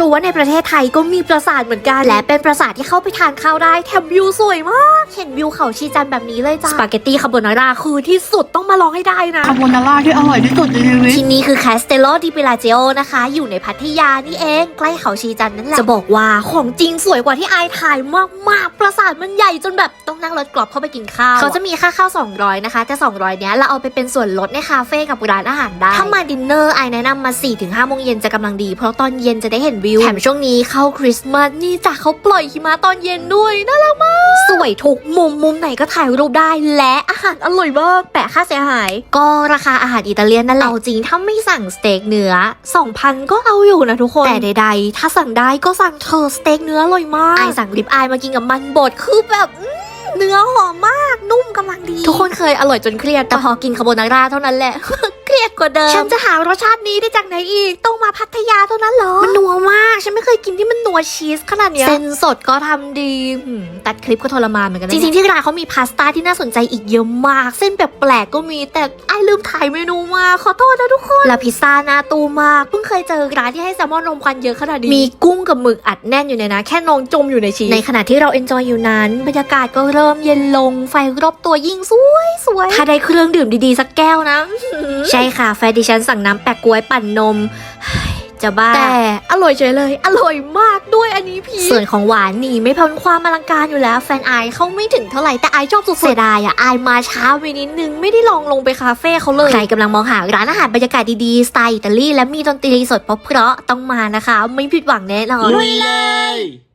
รู้ว่าในประเทศไทยก็มีปราสาทเหมือนกัน และเป็นปราสาทที่เข้าไปทานข้าวได้แถมวิวสวยมาก เห็นวิวเขาชีจันทร์แบบนี้เลยจ้าสปาเกตตี้คาโบนาร่าคือที่สุดต้องมาลองให้ได้นะคาโบนาร่าที่อร่อยที่สุดในชีวิตที่นี่คือ Castello di p e l a g i o นะคะ อยู่ในพัทยานี่เอง ใกล้เขาชีจันทร์นั่นแหละจะบอกว่าของจริงสวยกว่าที่อายถ่ายมากๆ ปราสาทมันใหญ่จนแบบต้องนั่งรถกลับเข้าไปกินข้าวเขาจะมีค่าข้าว200นะคะแต่200เนี้ยเราเอาไปเป็นส่วนลดในคาเฟ่กับร้านอาหารได้ถ้ามาดินเนอร์ไอายแนะนำมา4-5โมงเย็นจะกำลังดีเพราะตอนเย็นจะได้เห็นวิว แถมช่วงนี้เข้าคริสต์มาสนี่จ้ะเขาปล่อยหิมะตอนเย็นด้วยน่ารักมาก สวยทุกมุมมุมไหนก็ถ่ายรูปได้ และอาหารอร่อยมากแปะค่าเสียหาย ก็ราคาอาหารอิตาเลียนนั่นแหละเอาจริงถ้าไม่สั่งสเต็กเนื้อ2,000 ก็เอาอยู่นะทุกคน แต่ใดๆ ถ้าสั่งได้ก็สั่งเธอะสเต็กเนื้ออร่อยมากไอายสั่งริบอายมากินกับมันบดคือแบบอื้อเนื้อหอมมากนุ่มกำลังดี ทุกคนเคยอร่อยจนเครียดแต่พอกินคาโบนาร่าเท่านั้นแหละ เครียดกว่าเดิม ฉันจะหารสชาตินี้ได้จากไหนอีก ต้องมาพัทยาเท่านั้นเหรอ มันนัวมากฉันไม่เค ยกินที่มันนัวชีสขนาดเนี้ยเส้นสดก็ทำดีหืมตัดคลิปก็ทรมานเหมือนกันนะจริงๆที่ร้านเขามีพาสต้าที่น่าสนใจอีกเยอะมาก เส้นแปลกๆก็มีแต่ไอ้ลืมถ่ายเมนูมาขอโทษนะทุกคนแล้วพิซซ่าหน้าตู้มากเพิ่งเคยเจอร้านที่ให้แซลมอนรมควันเยอะขนาดนี้มีกุ้งกับหมึกอัดแน่นอยู่ในนะแค่นองจมอยู่ในชีสในขณะที่เราเอนจอยอยู่นั้น บรรยากาศก็เริ่มเย็นลงไฟรอบตัวยิ่งสวยสวยถ้าได้เครื่องดื่มดีๆสักแก้วนะ ใช่ค่ะแฟนดิฉันสั่งน้ำแปะกล้วยปั่นนม จะบ้า แต่อร่อยเฉยเลย อร่อยมากด้วยอันนี้พี่ ส่วนของหวานนี่ไม่พ้นความอลังการอยู่แล้ว แฟนไอายเขาไม่ถึงเท่าไหร่แต่ไอายชอบสุดๆเสียดายอะไอายมาช้าไปนิดนึงไม่ได้ลองลงไปคาเฟ่เขาเลยใครกำลังมองหาร้านอาหารบรรยากาศดีๆสไตล์อิตาลีและมีดนตรีสดเพราะๆต้องมานะคะ ไม่ผิดหวังแน่นอนลุยเลย